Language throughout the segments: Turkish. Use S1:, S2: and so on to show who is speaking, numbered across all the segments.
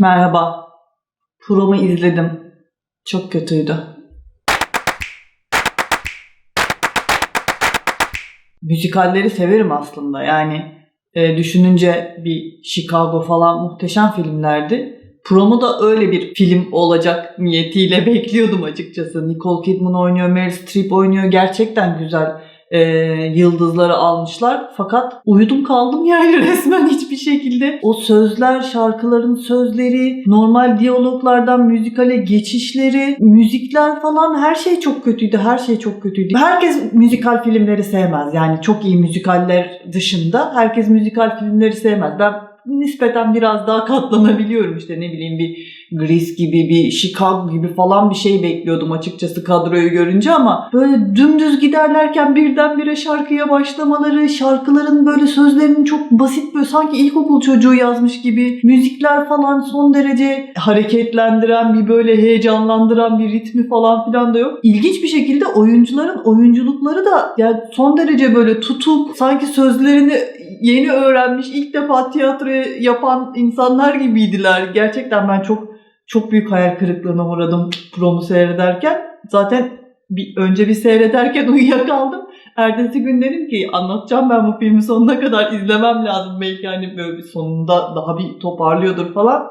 S1: Merhaba. Promu izledim. Çok kötüydü. Müzikalleri severim aslında. Yani e, düşününce bir Chicago falan muhteşem filmlerdi. Promo da öyle bir film olacak niyetiyle bekliyordum açıkçası. Nicole Kidman oynuyor, Meryl Streep oynuyor. Gerçekten güzel e, yıldızları almışlar. Fakat uyudum kaldım yani resmen hiçbir şekilde. O sözler, şarkıların sözleri, normal diyaloglardan müzikale geçişleri, müzikler falan her şey çok kötüydü. Her şey çok kötüydü. Herkes müzikal filmleri sevmez. Yani çok iyi müzikaller dışında herkes müzikal filmleri sevmez. Ben nispeten biraz daha katlanabiliyorum işte ne bileyim bir Grease gibi bir Chicago gibi falan bir şey bekliyordum açıkçası kadroyu görünce ama böyle dümdüz giderlerken birdenbire şarkıya başlamaları, şarkıların böyle sözlerinin çok basit böyle sanki ilkokul çocuğu yazmış gibi müzikler falan son derece hareketlendiren bir böyle heyecanlandıran bir ritmi falan filan da yok. İlginç bir şekilde oyuncuların oyunculukları da yani son derece böyle tutuk sanki sözlerini yeni öğrenmiş ilk defa tiyatro yapan insanlar gibiydiler. Gerçekten ben çok çok büyük hayal kırıklığına uğradım promu seyrederken. Zaten bir, önce bir seyrederken uyuyakaldım. Ertesi gün dedim ki anlatacağım ben bu filmi sonuna kadar izlemem lazım. Belki hani böyle bir sonunda daha bir toparlıyordur falan.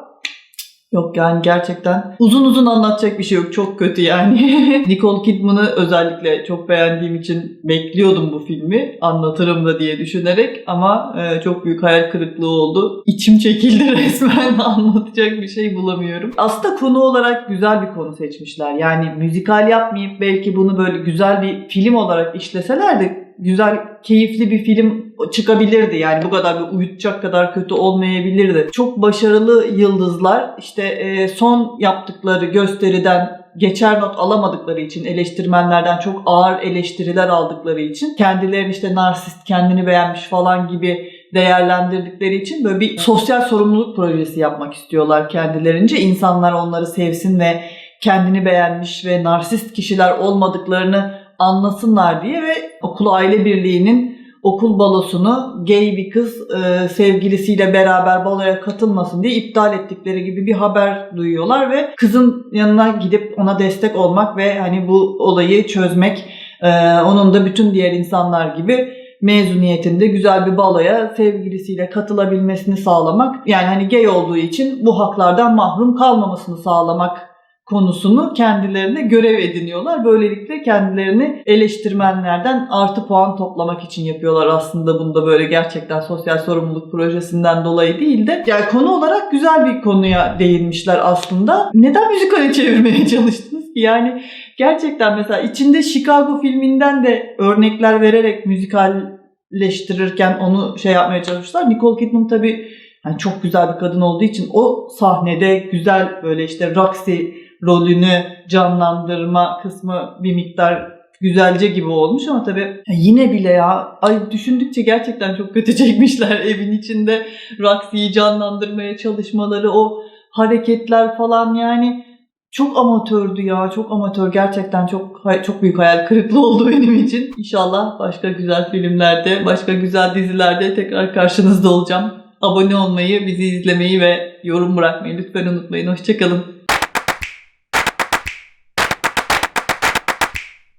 S1: Yok yani gerçekten uzun uzun anlatacak bir şey yok. Çok kötü yani. Nicole Kidman'ı özellikle çok beğendiğim için bekliyordum bu filmi. Anlatırım da diye düşünerek ama e, çok büyük hayal kırıklığı oldu. İçim çekildi resmen. Anlatacak bir şey bulamıyorum. Aslında konu olarak güzel bir konu seçmişler. Yani müzikal yapmayıp belki bunu böyle güzel bir film olarak işleselerdi güzel, keyifli bir film çıkabilirdi. Yani bu kadar bir uyutacak kadar kötü olmayabilirdi. Çok başarılı yıldızlar işte e, son yaptıkları gösteriden geçer not alamadıkları için eleştirmenlerden çok ağır eleştiriler aldıkları için kendilerini işte narsist kendini beğenmiş falan gibi değerlendirdikleri için böyle bir sosyal sorumluluk projesi yapmak istiyorlar kendilerince. İnsanlar onları sevsin ve kendini beğenmiş ve narsist kişiler olmadıklarını anlasınlar diye ve okul aile birliğinin okul balosunu gay bir kız e, sevgilisiyle beraber baloya katılmasın diye iptal ettikleri gibi bir haber duyuyorlar ve kızın yanına gidip ona destek olmak ve hani bu olayı çözmek e, onun da bütün diğer insanlar gibi mezuniyetinde güzel bir baloya sevgilisiyle katılabilmesini sağlamak yani hani gay olduğu için bu haklardan mahrum kalmamasını sağlamak konusunu kendilerine görev ediniyorlar. Böylelikle kendilerini eleştirmenlerden artı puan toplamak için yapıyorlar aslında bunda böyle gerçekten sosyal sorumluluk projesinden dolayı değil de yani konu olarak güzel bir konuya değinmişler aslında. Neden müzikale çevirmeye çalıştınız ki? Yani gerçekten mesela içinde Chicago filminden de örnekler vererek müzikalleştirirken onu şey yapmaya çalışmışlar. Nicole Kidman tabii yani çok güzel bir kadın olduğu için o sahnede güzel böyle işte Roxy rolünü canlandırma kısmı bir miktar güzelce gibi olmuş ama tabii yine bile ya ay düşündükçe gerçekten çok kötü çekmişler evin içinde Roxy'yi canlandırmaya çalışmaları o hareketler falan yani çok amatördü ya çok amatör gerçekten çok çok büyük hayal kırıklığı oldu benim için. İnşallah başka güzel filmlerde başka güzel dizilerde tekrar karşınızda olacağım. Abone olmayı, bizi izlemeyi ve yorum bırakmayı lütfen unutmayın. Hoşçakalın.